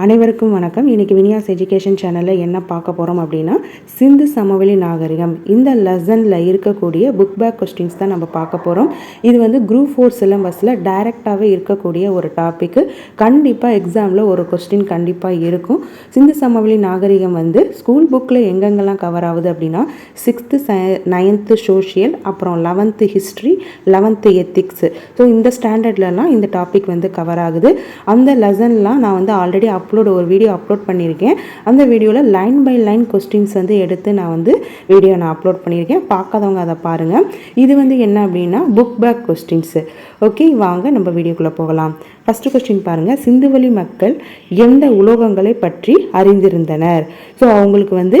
அனைவருக்கும் வணக்கம். இன்னைக்கு வினியாஸ் எஜுகேஷன் சேனலில் என்ன பார்க்க போகிறோம் அப்படின்னா சிந்து சமவெளி நாகரிகம். இந்த லெசனில் இருக்கக்கூடிய புக் பேக் கொஸ்டின்ஸ் தான் நம்ம பார்க்க போகிறோம் இது வந்து குரூப் ஃபோர் சிலபஸில் டைரெக்டாகவே இருக்கக்கூடிய ஒரு டாப்பிக்கு கண்டிப்பாக எக்ஸாமில் ஒரு கொஸ்டின் கண்டிப்பாக இருக்கும். சிந்து சமவெளி நாகரிகம் வந்து ஸ்கூல் புக்கில் எங்கெங்கெல்லாம் கவர் ஆகுது அப்படின்னா சிக்ஸ்த்து ச நைன்த்து சோஷியல் அப்புறம் eleventh history eleventh ethics so இந்த ஸ்டாண்டர்ட்லலாம் இந்த டாபிக் வந்து கவர் ஆகுது. அந்த லெசன்லாம் நான் வந்து ஆல்ரெடி அப்லோட் ஒரு வீடியோ அப்லோட் பண்ணியிருக்கேன். அந்த வீடியோவில் லைன் பை லைன் கொஸ்டின்ஸ் வந்து எடுத்து நான் வந்து வீடியோ நான் அப்லோட் பண்ணியிருக்கேன். பார்க்காதவங்க அதை பாருங்கள் இது வந்து என்ன அப்படின்னா புக் பேக் கொஸ்டின்ஸு ஓகே வாங்க நம்ம வீடியோக்குள்ளே போகலாம். ஃபஸ்ட்டு கொஸ்டின் பாருங்கள் சிந்துவெளி மக்கள் எந்த உலோகங்களை பற்றி அறிந்திருந்தனர்? ஸோ அவங்களுக்கு வந்து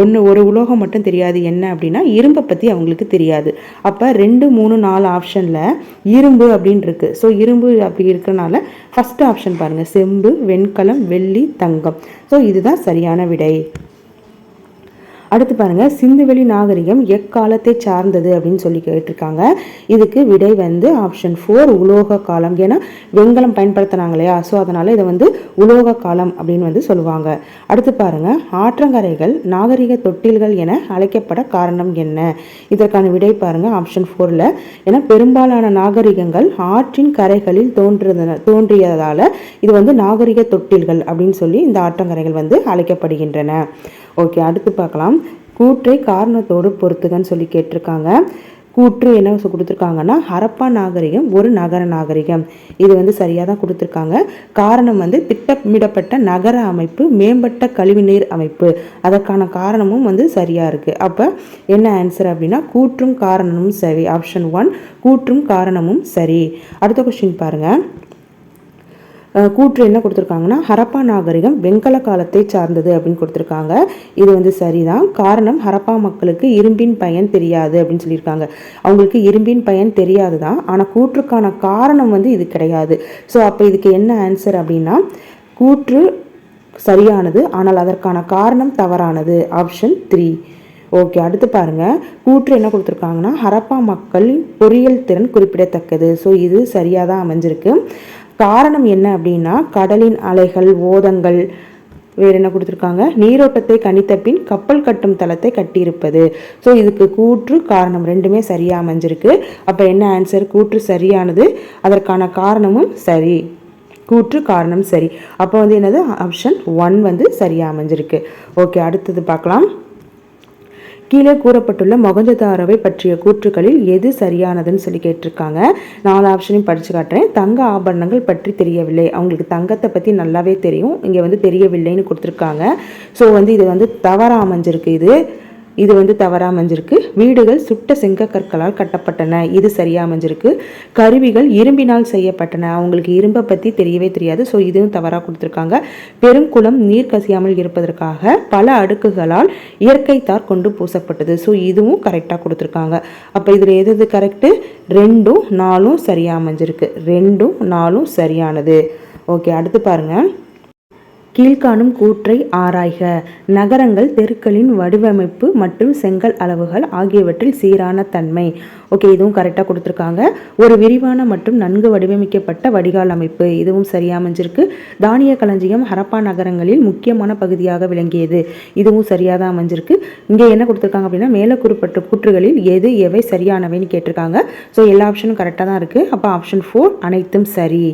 ஒன்று ஒரு உலோகம் மட்டும் தெரியாது என்ன அப்படின்னா இரும்பை பற்றி அவங்களுக்கு தெரியாது. அப்போ ரெண்டு மூணு நாலு ஆப்ஷனில் இரும்பு அப்படின்னு இருக்கு. ஸோ இரும்பு அப்படி இருக்கிறனால ஃபஸ்ட்டு ஆப்ஷன் பாருங்கள் செம்பு வெண்கலம் வெள்ளி தங்கம். ஸோ இதுதான் சரியான விடை. அடுத்து பாருங்க சிந்துவெளி நாகரிகம் எக்காலத்தை சார்ந்தது அப்படின்னு சொல்லி கேட்டிருக்காங்க. இதுக்கு விடை வந்து ஆப்ஷன் ஃபோர் உலோக காலம். ஏன்னா வெண்கலம் பயன்படுத்தினாங்க இல்லையா? ஸோ அதனால இதை வந்து உலோக காலம் அப்படின்னு வந்து சொல்லுவாங்க. அடுத்து பாருங்க ஆற்றங்கரைகள் நாகரிக தொட்டில்கள் என அழைக்கப்பட காரணம் என்ன? இதற்கான விடை பாருங்க ஆப்ஷன் ஃபோரில் ஏன்னா பெரும்பாலான நாகரிகங்கள் ஆற்றின் கரைகளில் தோன்றுன தோன்றியதால இது வந்து நாகரிக தொட்டில்கள் அப்படின்னு சொல்லி இந்த ஆற்றங்கரைகள் வந்து அழைக்கப்படுகின்றன. ஓகே அடுத்து பார்க்கலாம். கூற்றை காரணத்தோடு பொறுத்துகன்னு சொல்லி கேட்டிருக்காங்க. கூற்று என்ன சொ- கொடுத்துருக்காங்கன்னா ஹரப்பா நாகரிகம் ஒரு நகர நாகரிகம். இது வந்து சரியாக தான் கொடுத்துருக்காங்க. காரணம் வந்து திட்டமிடப்பட்ட நகர அமைப்பு மேம்பட்ட கழிவுநீர் அமைப்பு. அதற்கான காரணமும் வந்து சரியாக இருக்குது அப்போ என்ன ஆன்சர் அப்படின்னா கூற்றும் காரணமும் சரி. ஆப்ஷன் ஒன் கூற்றும் காரணமும் சரி. அடுத்த கொஸ்டின் பாருங்கள் கூற்று என்ன கொடுத்துருக்காங்கன்னா ஹரப்பா நாகரிகம் வெண்கல காலத்தை சார்ந்தது அப்படின்னு கொடுத்துருக்காங்க. இது வந்து சரிதான். காரணம் ஹரப்பா மக்களுக்கு இரும்பின் பயன் தெரியாது அப்படின்னு சொல்லியிருக்காங்க. அவங்களுக்கு இரும்பின் பயன் தெரியாது தான் ஆனால் கூற்றுக்கான காரணம் வந்து இது கிடையாது. ஸோ அப்போ இதுக்கு என்ன ஆன்சர் அப்படின்னா கூற்று சரியானது ஆனால் அதற்கான காரணம் தவறானது. ஆப்ஷன் த்ரீ ஓகே அடுத்து பாருங்கள் கூற்று என்ன கொடுத்துருக்காங்கன்னா ஹரப்பா மக்களின் பொறியியல் திறன் குறிப்பிடத்தக்கது. ஸோ இது சரியாக தான் அமைஞ்சிருக்கு. காரணம் என்ன அப்படின்னா கடலின் அலைகள் ஓதங்கள் வேறு என்ன கொடுத்துருக்காங்க? நீரோட்டத்தை கணித்த பின் கப்பல் கட்டும் தளத்தை கட்டியிருப்பது. ஸோ இதுக்கு கூற்று காரணம் ரெண்டுமே சரியாக அமைஞ்சிருக்கு. அப்போ என்ன ஆன்சர் கூற்று சரியானது அதற்கான காரணமும் சரி. கூற்று காரணம் சரி. அப்போ வந்து என்னது? ஆப்ஷன் ஒன் வந்து சரியாக அமைஞ்சிருக்கு. ஓகே அடுத்தது பார்க்கலாம். கீழே கூறப்பட்டுள்ள மொகஞ்சதாரோவை பற்றிய கூற்றுகளில் எது சரியானதுன்னு சொல்லி கேட்டிருக்காங்க. நாலு ஆப்ஷனையும் படிச்சு காட்டுறேன். தங்க ஆபரணங்கள் பற்றி தெரியவில்லை. அவங்களுக்கு தங்கத்தை பற்றி நல்லாவே தெரியும். இங்கே வந்து தெரியவில்லைன்னு கொடுத்துருக்காங்க. ஸோ வந்து இது வந்து தவறாக அமைஞ்சிருக்கு இது. இது வந்து தவறாக அமைஞ்சிருக்கு. வீடுகள் சுட்ட செங்கக்கற்களால் கட்டப்பட்டன. இது சரியாக அமைஞ்சிருக்கு. கருவிகள் இரும்பினால் செய்யப்பட்டன. அவங்களுக்கு இரும்பை பற்றி தெரியவே தெரியாது. ஸோ இதுவும் தவறாக கொடுத்துருக்காங்க. பெருங்குளம் நீர் கசியாமல் இருப்பதற்காக பல அடுக்குகளால் இயற்கை தார் கொண்டு பூசப்பட்டது. ஸோ இதுவும் கரெக்டாக கொடுத்துருக்காங்க. அப்போ இதில் எது எது கரெக்டு ரெண்டும் நாலும் சரியாக அமைஞ்சிருக்கு. ரெண்டும் நாலும் சரியானது. ஓகே அடுத்து பாருங்கள் கீழ்காணும் கூற்றை ஆராய்க. நகரங்கள் தெருக்களின் வடிவமைப்பு மற்றும் செங்கல் அளவுகள் ஆகியவற்றில் சீரான தன்மை. ஓகே இதுவும் கரெக்டாக கொடுத்துருக்காங்க. ஒரு விரிவான மற்றும் நன்கு வடிவமைக்கப்பட்ட வடிகால் அமைப்பு. இதுவும் சரியாக அமைஞ்சிருக்கு. தானிய களஞ்சியம் ஹரப்பா நகரங்களில் முக்கியமான பகுதியாக விளங்கியது. இதுவும் சரியாக தான் அமைஞ்சிருக்கு. இங்கே என்ன கொடுத்துருக்காங்க அப்படின்னா மேலே குறிப்பிட்ட கூற்றுகளில் எது எவை சரியானவைன்னு கேட்டிருக்காங்க. ஸோ எல்லா ஆப்ஷனும் கரெக்டாக தான் இருக்குது அப்போ ஆப்ஷன் ஃபோர் அனைத்தும் சரி.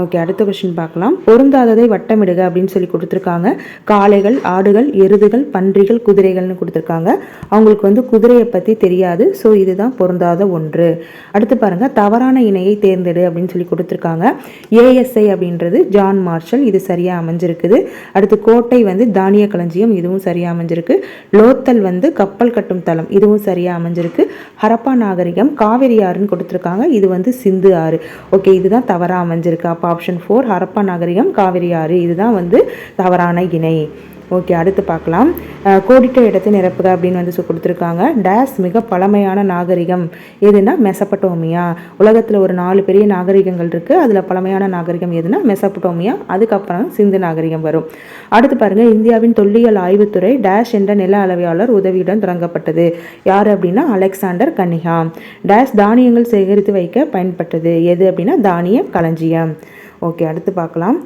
ஓகே அடுத்த கொஸ்டின் பார்க்கலாம். பொருந்தாததை வட்டமிடுக அப்படின்னு சொல்லி கொடுத்துருக்காங்க. காளைகள் ஆடுகள் எருதுகள் பன்றிகள் குதிரைகள்னு கொடுத்துருக்காங்க. அவங்களுக்கு வந்து குதிரையை பற்றி தெரியாது. ஸோ இதுதான் பொருந்தாத ஒன்று. அடுத்து பாருங்கள் தவறான இணையை தேர்ந்தெடு அப்படின்னு சொல்லி கொடுத்துருக்காங்க. ஏஎஸ்ஐ அப்படின்றது ஜான் மார்ஷல் இது சரியாக அமைஞ்சிருக்குது. அடுத்து கோட்டை வந்து தானிய களஞ்சியம் இதுவும் சரியாக அமைஞ்சிருக்கு. லோத்தல் வந்து கப்பல் கட்டும் தளம் இதுவும் சரியாக அமைஞ்சிருக்கு. ஹரப்பா நாகரிகம் காவிரி ஆறுன்னு கொடுத்துருக்காங்க. இது வந்து சிந்து ஆறு. ஓகே இதுதான் தவறாக அமைஞ்சிருக்கு. ஆப்ஷன் ஃபோர் ஹரப்பா நாகரிகம் காவிரி ஆறு. இதுதான் வந்து தவறான இணை. ஓகே அடுத்து பார்க்கலாம். கோடிட்ட இடத்தை நிரப்புக அப்படின்னு வந்து கொடுத்துருக்காங்க. டேஸ் மிக பழமையான நாகரிகம். எதுனா மெசப்பட்டோமியா. உலகத்தில் ஒரு நாலு பெரிய நாகரிகங்கள் இருக்குது அதில் பழமையான நாகரிகம் எதுனா மெசப்பட்டோமியா. அதுக்கப்புறம் சிந்து நாகரிகம் வரும். அடுத்து பாருங்கள் இந்தியாவின் தொல்லியல் ஆய்வுத்துறை டேஷ் என்ற நில அளவையாளர் உதவியுடன் தொடங்கப்பட்டது. யார் அப்படின்னா அலெக்சாண்டர் கன்னிகா. டேஷ் தானியங்கள் சேகரித்து வைக்க பயன்பட்டது. எது அப்படின்னா தானிய களஞ்சியம். ஓகே அடுத்து பார்க்கலாம்.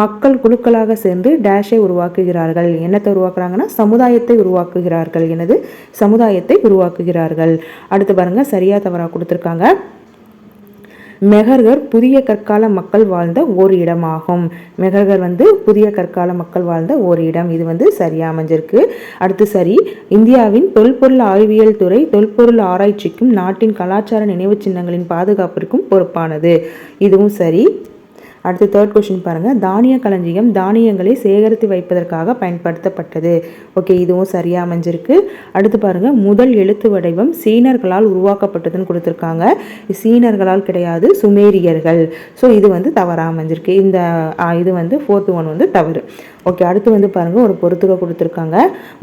மக்கள் குழுக்களாக சேர்ந்து டேஷை உருவாக்குகிறார்கள். என்னத்தை உருவாக்குறாங்கன்னா சமுதாயத்தை உருவாக்குகிறார்கள் எனது சமுதாயத்தை உருவாக்குகிறார்கள். அடுத்து பாருங்க சரியா தவறாக கொடுத்துருக்காங்க. மெஹர்கர் புதிய கற்கால மக்கள் வாழ்ந்த ஓர் இடமாகும். மெஹர்கர் வந்து புதிய கற்கால மக்கள் வாழ்ந்த ஓர் இடம். இது வந்து சரியா அமைஞ்சிருக்கு. அடுத்து சரி இந்தியாவின் தொல்பொருள் ஆய்வியல் துறை தொல்பொருள் ஆராய்ச்சிக்கும் நாட்டின் கலாச்சார நினைவு சின்னங்களின் பாதுகாப்பிற்கும் பொறுப்பானது. இதுவும் சரி. அடுத்து தேர்ட் கொஷின் பாருங்கள் தானிய களஞ்சியம் தானியங்களை சேகரித்து வைப்பதற்காக பயன்படுத்தப்பட்டது. ஓகே இதுவும் சரியாக அமைஞ்சிருக்கு. அடுத்து பாருங்கள் முதல் எழுத்து வடிவம் சீனர்களால் உருவாக்கப்பட்டதுன்னு கொடுத்துருக்காங்க. சீனர்களால் கிடையாது சுமேரியர்கள். ஸோ இது வந்து தவறாக அமைஞ்சிருக்கு. இந்த இது வந்து ஃபோர்த்து ஒன் வந்து தவறு. ஓகே அடுத்து வந்து பாருங்கள் ஒரு பொறுத்துக்க கொடுத்துருக்காங்க.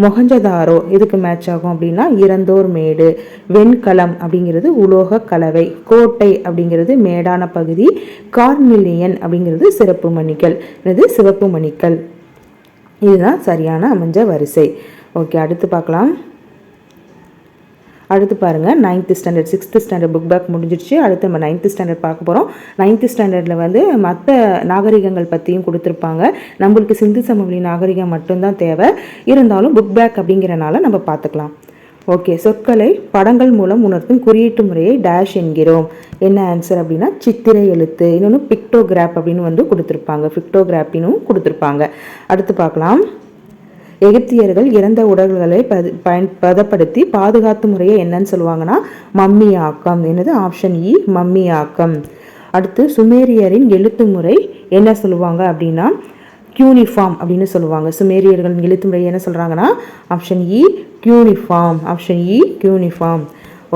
மொகஞ்சதாரோ இதுக்கு மேட்ச் ஆகும் அப்படின்னா இறந்தோர் மேடு வெண்கலம் அப்படிங்கிறது உலோக கலவை கோட்டை அப்படிங்கிறது மேடான பகுதி கார்மில்லியன் அப்படிங்கிறது சிறப்பு மணிகள் இது சிவப்பு மணிகள் இதுதான் சரியான அமைஞ்ச வரிசை. ஓகே அடுத்து பார்க்கலாம். அடுத்து பாருங்கள் ninth standard sixth standard book back முடிஞ்சிடுச்சு. அடுத்து நம்ம நைன்த்து ஸ்டாண்டர்ட் பார்க்க போகிறோம் நைன்த்து ஸ்டாண்டர்டில் வந்து மற்ற நாகரிகங்கள் பற்றியும் கொடுத்துருப்பாங்க. நம்மளுக்கு சிந்து சமவெளி நாகரிகம் மட்டும்தான் தேவை. இருந்தாலும் புக் பேக் அப்படிங்கிறனால நம்ம பார்த்துக்கலாம். ஓகே சொற்களை படங்கள் மூலம் உணர்த்தும் குறியீட்டு முறையை டேஷ் என்கிறோம். என்ன ஆன்சர் அப்படின்னா சித்திரை எழுத்து. இன்னொன்று பிக்டோகிராப் அப்படின்னு வந்து கொடுத்துருப்பாங்க. பிக்டோகிராப்பினும் கொடுத்துருப்பாங்க. அடுத்து பார்க்கலாம். எகிப்தியர்கள் இறந்த உடல்களை பயன் பதப்படுத்தி பாதுகாத்து முறையை என்னன்னு சொல்லுவாங்கன்னா மம்மி ஆக்கம். என்னது? ஆப்ஷன் இ e, மம்மி ஆக்கம். அடுத்து சுமேரியரின் எழுத்து முறை என்ன சொல்லுவாங்க அப்படின்னா கியூனிஃபார்ம் அப்படின்னு சொல்லுவாங்க. சுமேரியர்கள் எழுத்து முறை என்ன சொல்கிறாங்கன்னா option E cuneiform option E cuneiform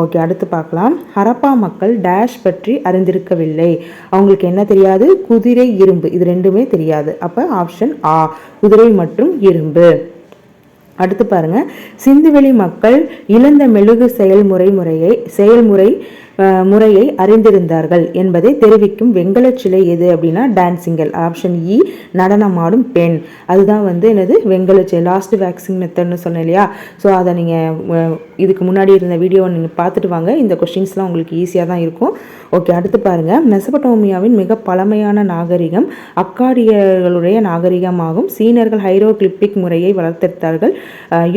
okay அடுத்து பார்க்கலாம். ஹரப்பா மக்கள் டேஷ் பற்றி அறிந்திருக்கவில்லை. அவங்களுக்கு என்ன தெரியாது? குதிரை இரும்பு. இது ரெண்டுமே தெரியாது. அப்போ ஆப்ஷன் ஆ குதிரை மற்றும் இரும்பு. அடுத்து பாருங்க. சிந்துவெளி மக்கள் இழந்த மெழுகு செயல்முறை முறையை செயல்முறை முறையை அறிந்திருந்தார்கள் என்பதை தெரிவிக்கும் வெங்கல சிலை எது அப்படின்னா டான்சிங்கல் ஆப்ஷன் இ நடனமாடும் பெண். அதுதான் வந்து என்னது? வெங்கல சிலை. லாஸ்ட் வேக்சின் மெத்தட்னு சொன்னேன் இல்லையா? ஸோ அதை நீங்கள் இதுக்கு முன்னாடி இருந்த வீடியோவை நீங்கள் பார்த்துட்டு வாங்க. இந்த கொஷின்ஸ்லாம் உங்களுக்கு ஈஸியாக தான் இருக்கும். ஓகே அடுத்து பாருங்கள் மெசபடோமியாவின் மிக பழமையான நாகரிகம் அக்காடியர்களுடைய நாகரிகமாகும். சீனர்கள் ஹைரோகிளிப்பிக் முறையை வளர்த்தெடுத்தார்கள்.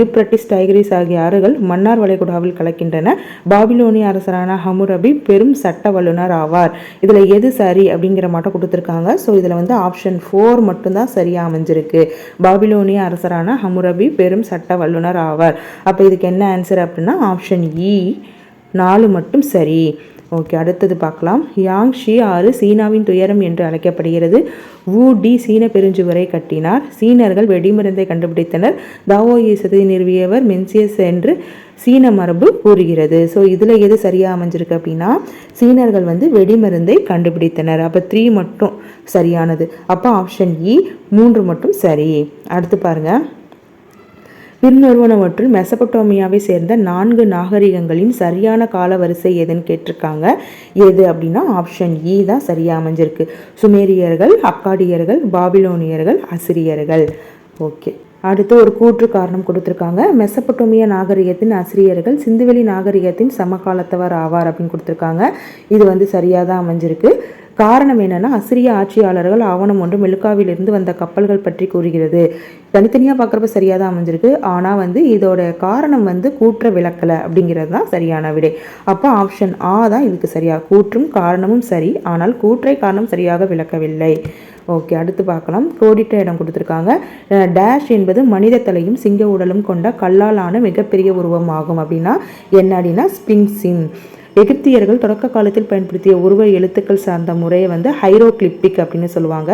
யூப்ரட்டிஸ் டைகரிஸ் ஆகிய ஆறுகள் மன்னார் வளைகுடாவில் கலக்கின்றன. பாபிலோனிய அரசரான ஹமுரபி பெரும் சட்ட வல்லுநர் ஆவார். இதில் எது சரி அப்படிங்கிற மாட்டம் கொடுத்துருக்காங்க. ஸோ இதில் வந்து ஆப்ஷன் ஃபோர் மட்டும்தான் சரியாக அமைஞ்சிருக்கு. பாபிலோனிய அரசரான ஹமுரபி பெரும் சட்ட வல்லுநர் ஆவார். அப்போ இதுக்கு என்ன ஆன்சர் அப்படின்னா ஆப்ஷன் இ e, நாலு மட்டும் சரி. ஓகே அடுத்தது பார்க்கலாம். யாங் ஷி ஆறு சீனாவின் துயரம் என்று அழைக்கப்படுகிறது. வு டி சீன பெருஞ்சுவரை கட்டினார். சீனர்கள் வெடிமருந்தை கண்டுபிடித்தனர். தாவோயிசத்தை நிறுவியவர் மென்சியஸ் என்று சீன மரபு கூறுகிறது. ஸோ இதில் எது சரியாக அமைஞ்சிருக்கு அப்படின்னா சீனர்கள் வந்து வெடிமருந்தை கண்டுபிடித்தனர். அப்போ த்ரீ மட்டும் சரியானது. அப்போ ஆப்ஷன் இ மூன்று மட்டும் சரி. அடுத்து பாருங்கள் பின்வருவனவற்றில் மெசபட்டோமியாவை சேர்ந்த நான்கு நாகரிகங்களின் சரியான கால வரிசை எதுன்னு கேட்டிருக்காங்க? எது அப்படின்னா ஆப்ஷன் இ தான் சரியாக அமைஞ்சிருக்கு. சுமேரியர்கள் அக்காடியர்கள் பாபிலோனியர்கள் அசிரியர்கள். ஓகே. அடுத்து ஒரு கூற்று காரணம் கொடுத்துருக்காங்க. மெசப்பட்டோமிய நாகரிகத்தின் ஆசிரியர்கள் சிந்துவெளி நாகரிகத்தின் சமகாலத்தவர் ஆவார் அப்படின்னு கொடுத்துருக்காங்க. இது வந்து சரியாக தான் அமைஞ்சிருக்கு. காரணம் என்னென்னா அசிரிய ஆட்சியாளர்கள் ஆவணம் ஒன்று மெலுக்காவிலிருந்து வந்த கப்பல்கள் பற்றி கூறுகிறது. தனித்தனியாக பார்க்குறப்ப சரியாக தான் அமைஞ்சிருக்கு. ஆனால் வந்து இதோட காரணம் வந்து கூற்ற விளக்கலை அப்படிங்கிறது தான் சரியான விடை. அப்போ ஆப்ஷன் ஆ தான் இதுக்கு சரியாக கூற்றும் காரணமும் சரி. ஆனால் கூற்றை காரணம் சரியாக விளக்கவில்லை. ஓகே அடுத்து பார்க்கலாம். கோடிட்ட இடம் கொடுத்துருக்காங்க. டேஷ் என்பது மனித தலையும் சிங்க உடலும் கொண்ட கல்லாலான மிகப்பெரிய உருவம் ஆகும். அப்படின்னா என்ன அப்படின்னா ஸ்பிங்ஸின் எகிப்தியர்கள் தொடக்க காலத்தில் பயன்படுத்திய உருவ எழுத்துக்கள் சார்ந்த முறையை வந்து ஹைரோகிளிப்டிக் அப்படின்னு சொல்லுவாங்க.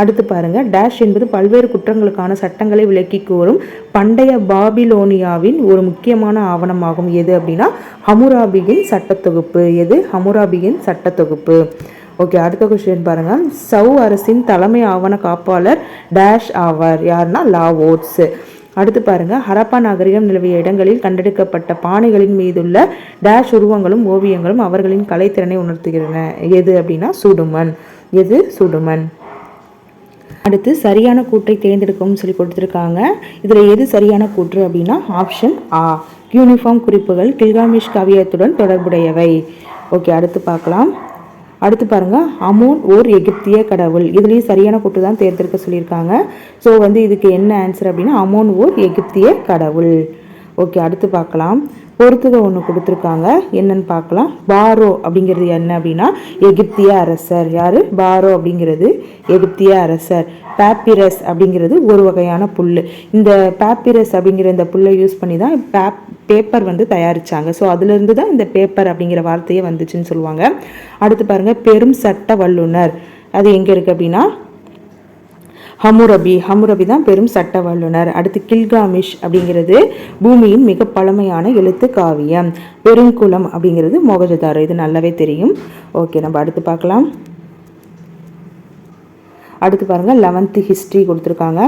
அடுத்து பாருங்க டேஷ் என்பது பல்வேறு குற்றங்களுக்கான சட்டங்களை விளக்கி கூறும் பண்டைய பாபிலோனியாவின் ஒரு முக்கியமான ஆவணமாகும். எது அப்படின்னா ஹமுராபியின் சட்டத்தொகுப்பு. எது? ஹமுராபியின் சட்டத்தொகுப்பு. ஓகே அடுத்த கொஸ்டின் பாருங்க. சவு அரசின் தலைமை ஆவண காப்பாளர் டேஷ் ஆவார். யாருன்னா லா அடுத்து பாருங்க ஹரப்பா நாகரிகம் நிலவிய இடங்களில் கண்டெடுக்கப்பட்ட பானைகளின் மீதுள்ள டேஷ் உருவங்களும் ஓவியங்களும் அவர்களின் கலைத்திறனை உணர்த்துகின்றன எது அப்படின்னா சுடுமன் எது? சுடுமன் அடுத்து சரியான கூற்றை தேர்ந்தெடுக்கவும் சொல்லி கொடுத்துருக்காங்க. இதில் எது சரியான கூற்று அப்படின்னா ஆப்ஷன் ஆ யூனிஃபார்ம் குறிப்புகள் கில்காமிஷ் கவியத்துடன் தொடர்புடையவை. ஓகே அடுத்து பார்க்கலாம். அடுத்து பாருங்க அமோன் ஓர் எகிப்திய கடவுள். இதுலேயும் சரியான கூட்டு தான் தேர்ந்தெடுக்க சொல்லியிருக்காங்க. ஸோ வந்து இதுக்கு என்ன ஆன்சர் அப்படின்னா அமோன் ஓர் எகிப்திய கடவுள். ஓகே அடுத்து பார்க்கலாம். பொறுத்துக ஒன்று கொடுத்துருக்காங்க. என்னன்னு பார்க்கலாம். பாரோ அப்படிங்கிறது என்ன அப்படின்னா எகிப்திய அரசர். யார்? பாரோ அப்படிங்கிறது எகிப்திய அரசர். பேப்பிரஸ் அப்படிங்கிறது ஒரு வகையான புல் இந்த பேப்பிரஸ் அப்படிங்கிற இந்த புல்லை யூஸ் பண்ணி தான் பேப் பேப்பர் வந்து தயாரித்தாங்க ஸோ அதுலேருந்து தான் இந்த பேப்பர் அப்படிங்கிற வார்த்தையே வந்துச்சுன்னு சொல்லுவாங்க. அடுத்து பாருங்கள் பெரும் சட்ட வல்லுனர். அது எங்கே இருக்குது அப்படின்னா ஹமுரபி ஹமுரபி தான் பெரும் சட்ட வல்லுனர். அடுத்து கில்காமிஷ் அப்படிங்கிறது பூமியின் மிக பழமையான எழுத்து காவியம். பெருங்குளம் அப்படிங்கிறது மொகஜதாரோ. இது நல்லாவே தெரியும். ஓகே நம்ம அடுத்து பார்க்கலாம். அடுத்து பாருங்கள் லெவன்த்து ஹிஸ்ட்ரி கொடுத்துருக்காங்க.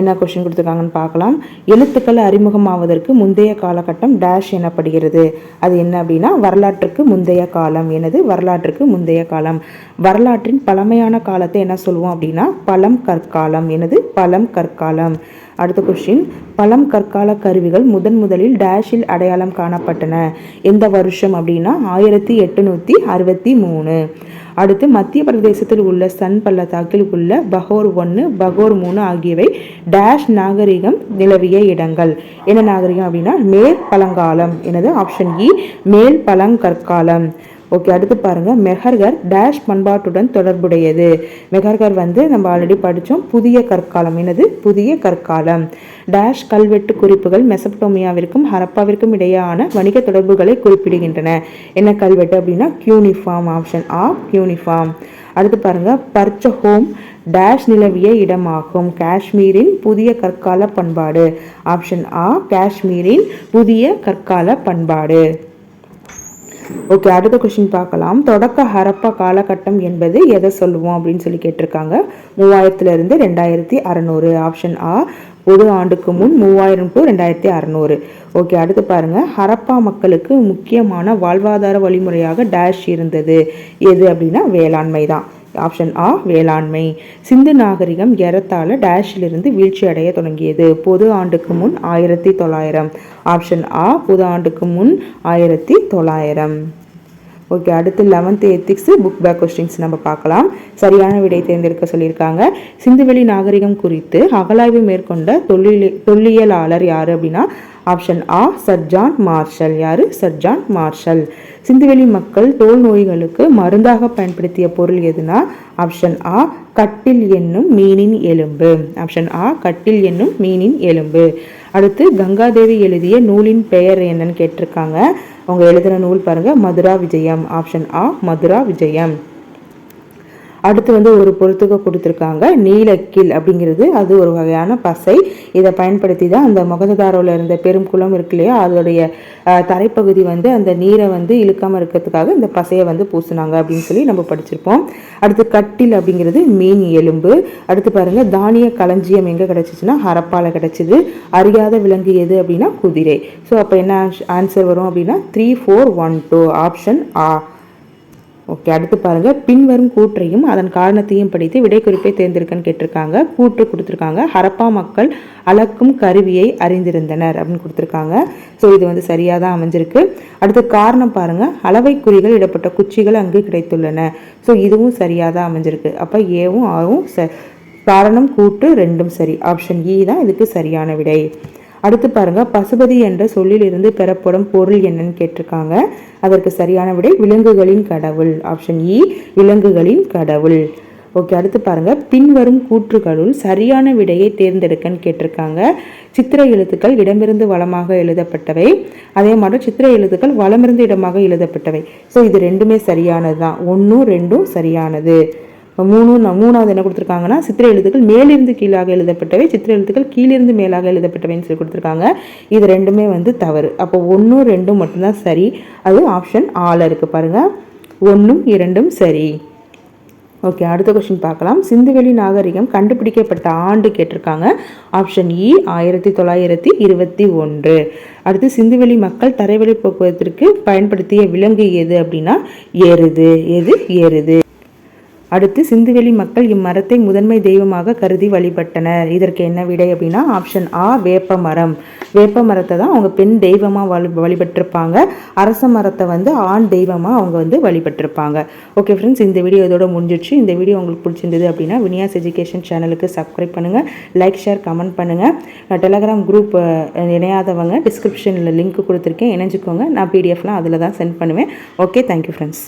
என்ன கொஷின் கொடுத்துருக்காங்கன்னு பார்க்கலாம். எழுத்துக்கள் அறிமுகமாவதற்கு முந்தைய காலகட்டம் டேஷ் எனப்படுகிறது. அது என்ன அப்படின்னா வரலாற்றுக்கு முந்தைய காலம். எனது வரலாற்றுக்கு முந்தைய காலம். வரலாற்றின் பழமையான காலத்தை என்ன சொல்லுவோம் அப்படின்னா பழம் கற்காலம். எனது பழம் கற்காலம். அடுத்த கொஸ்டின் பழம் கற்கால கருவிகள் முதன் முதலில் டேஷில் அடையாளம் காணப்பட்டன. எந்த வருஷம் அப்படின்னா ஆயிரத்தி எட்டுநூற்றி அறுபத்தி மூணு. அடுத்து மத்திய பிரதேசத்தில் உள்ள சன் பள்ளத்தாக்கில் உள்ள பகோர் ஒன்று பகோர் மூணு ஆகியவை டேஷ் நாகரிகம் நிலவிய இடங்கள். என்ன நாகரிகம் அப்படின்னா மேல் பழங்காலம். எனது ஆப்ஷன் இ மேல் பழங்கற்காலம் ஓகே அடுத்து பாருங்கள் மெஹர்கர் டேஷ் பண்பாட்டுடன் தொடர்புடையது. மெஹர்கர் வந்து நம்ம ஆல்ரெடி படித்தோம் புதிய கற்காலம். என்னது? புதிய கற்காலம். டேஷ் கல்வெட்டு குறிப்புகள் மெசப்டோமியாவிற்கும் ஹரப்பாவிற்கும் இடையேயான வணிக தொடர்புகளை குறிப்பிடுகின்றன. என்ன கல்வெட்டு அப்படின்னா? கியூனிஃபார்ம் ஆப்ஷன் ஆ கியூனிஃபார்ம் அடுத்து பாருங்க. பர்ச்ச ஹோம் டேஷ் நிலவிய இடமாகும். காஷ்மீரின் புதிய கற்கால பண்பாடு. ஆப்ஷன் ஆ காஷ்மீரின் புதிய கற்கால பண்பாடு. ஓகே அடுத்த கொஷின் பார்க்கலாம். தொடக்க ஹரப்பா காலகட்டம் என்பது எதை சொல்லுவோம் அப்படின்னு சொல்லி கேட்டிருக்காங்க. மூவாயிரத்துலேருந்து ரெண்டாயிரத்தி அறநூறு. ஆப்ஷன் ஆ ஒரு ஆண்டுக்கு முன் மூவாயிரம் டு ரெண்டாயிரத்தி அறநூறு. ஓகே அடுத்து பாருங்கள் ஹரப்பா மக்களுக்கு முக்கியமான வாழ்வாதார வழிமுறையாக டேஷ் இருந்தது. எது அப்படின்னா வேளாண்மை தான். ஆப்ஷன் ஆ வேளாண்மை. சிந்து நாகரிகம் ஏறத்தாழ டேஷிலிருந்து வீழ்ச்சி அடைய தொடங்கியது. பொது ஆண்டுக்கு முன் ஆயிரத்தி தொள்ளாயிரம். ஆப்ஷன் ஆ பொது ஆண்டுக்கு முன் ஆயிரத்தி தொள்ளாயிரம். ஓகே அடுத்து eleventh ethics book back questions நம்ம பார்க்கலாம். சரியான விடை தேர்ந்தெடுக்க சொல்லியிருக்காங்க. சிந்துவெளி நாகரிகம் குறித்து அகலாய்வு மேற்கொண்ட தொல்லியல் தொல்லியலாளர் யார் அப்படின்னா ஆப்ஷன் ஆ சர்ஜான் மார்ஷல். யார்? Sir John Marshall. சிந்துவெளி மக்கள் தோல் நோய்களுக்கு மருந்தாக பயன்படுத்திய பொருள் எதுனா? ஆப்ஷன் ஆ கட்டில் என்னும் மீனின் எலும்பு. ஆப்ஷன் ஆ கட்டில் என்னும் மீனின் எலும்பு. அடுத்து கங்காதேவி எழுதிய நூலின் பெயர் என்னன்னு கேட்டிருக்காங்க. அவங்க எழுதுகிற நூல் பாருங்க மதுரா விஜயம். ஆப்ஷன் ஆ மதுரா விஜயம். அடுத்து வந்து ஒரு பொருத்துக்க கொடுத்துருக்காங்க. நீலக்கில் அப்படிங்கிறது அது ஒரு வகையான பசை. இதை பயன்படுத்தி தான் அந்த முகதாரோவில் இருந்த பெரும் குளம் இருக்கு இல்லையா? அதோடைய தரைப்பகுதி வந்து அந்த நீரை வந்து இழுக்காமல் இருக்கிறதுக்காக இந்த பசையை வந்து பூசினாங்க அப்படின்னு சொல்லி நம்ம படிச்சிருப்போம். அடுத்து கட்டில் அப்படிங்கிறது மீன் எலும்பு. அடுத்து பாருங்கள் தானிய களஞ்சியம் எங்கே கிடச்சிச்சுன்னா ஹரப்பால் கிடச்சிது. அறியாத விலங்கு எது அப்படின்னா குதிரை. ஸோ அப்போ என்ன ஆன்சர் வரும் அப்படின்னா three four one two option ஆ ஓகே அடுத்து பாருங்கள் பின்வரும் கூற்றையும் அதன் காரணத்தையும் படித்து விடை குறிப்பை தேர்ந்தெடுக்கன்னு கேட்டிருக்காங்க. கூற்று கொடுத்துருக்காங்க. ஹரப்பா மக்கள் அளக்கும் கருவியை அறிந்திருந்தனர் அப்படின்னு கொடுத்துருக்காங்க. ஸோ இது வந்து சரியாக தான் அமைஞ்சிருக்கு. அடுத்து காரணம் பாருங்கள் அளவை குறிகள் இடப்பட்ட குச்சிகள் அங்கு கிடைத்துள்ளன. ஸோ இதுவும் சரியாக தான் அமைஞ்சிருக்கு. அப்போ ஏவும் ஆவும் ச காரணம் கூட்டு ரெண்டும் சரி. ஆப்ஷன் இ e தான் இதுக்கு சரியான விடை. அடுத்து பாருங்க பசுபதி என்ற சொல்லிலிருந்து பெறப்படும் பொருள் என்னன்னு கேட்டிருக்காங்க. அதற்கு சரியான விடை விலங்குகளின் கடவுள். ஆப்ஷன் இ e, விலங்குகளின் கடவுள். ஓகே அடுத்து பாருங்க பின்வரும் கூற்றுகளுள் சரியான விடையை தேர்ந்தெடுக்கன்னு கேட்டிருக்காங்க. சித்திர எழுத்துக்கள் இடமிருந்து வளமாக எழுதப்பட்டவை. அதே மாதிரி சித்திர எழுத்துக்கள் வளமிருந்து இடமாக எழுதப்பட்டவை. ஸோ இது ரெண்டுமே சரியானது தான் ஒன்றும் ரெண்டும் சரியானது. மூணு மூணாவது என்ன கொடுத்துருக்காங்கன்னா சித்திர எழுத்துக்கள் மேலிருந்து கீழாக எழுதப்பட்டவை சித்திர எழுத்துக்கள் கீழிருந்து மேலாக எழுதப்பட்டவைன்னு சொல்லி கொடுத்துருக்காங்க. இது ரெண்டுமே வந்து தவறு. அப்போ ஒன்றும் ரெண்டும் மட்டும்தான் சரி. அது ஆப்ஷன் ஆல இருக்குது பாருங்கள் ஒன்றும் இரண்டும் சரி. ஓகே அடுத்த கொஸ்டின் பார்க்கலாம். சிந்துவெளி நாகரிகம் கண்டுபிடிக்கப்பட்ட ஆண்டு கேட்டிருக்காங்க. ஆப்ஷன் இ e, ஆயிரத்தி தொள்ளாயிரத்தி இருபத்தி ஒன்று. அடுத்து சிந்துவெளி மக்கள் தரைவழி போக்குவரத்திற்கு பயன்படுத்திய விலங்கு எது அப்படின்னா எருது. எது? எருது. அடுத்து சிந்துவெளி மக்கள் இம்மரத்தை முதன்மை தெய்வமாக கருதி வழிபட்டனர். இதற்கு என்ன விடை அப்படின்னா ஆப்ஷன் ஆ வேப்ப மரம் வேப்ப மரத்தை தான் அவங்க பெண் தெய்வமாக வழி வழிபட்டிருப்பாங்க. அரச மரத்தை வந்து ஆண் தெய்வமாக அவங்க வந்து வழிபட்டிருப்பாங்க. ஓகே ஃப்ரெண்ட்ஸ் இந்த வீடியோ இதோட முடிஞ்சிடுச்சு. இந்த வீடியோ உங்களுக்கு பிடிச்சிருந்தது அப்படின்னா வினியாஸ் எஜுகேஷன் சேனலுக்கு சப்ஸ்கிரைப் பண்ணுங்கள் லைக் ஷேர் கமெண்ட் பண்ணுங்கள் டெலகிராம் குரூப் இணையாதவங்க டிஸ்கிரிப்ஷனில் லிங்க் கொடுத்துருக்கேன். இணைஞ்சிக்கோங்க. நான் பிடிஎஃப்லாம் அதில் தான் சென்ட் பண்ணுவேன் ஓகே தேங்க்யூ ஃப்ரெண்ட்ஸ்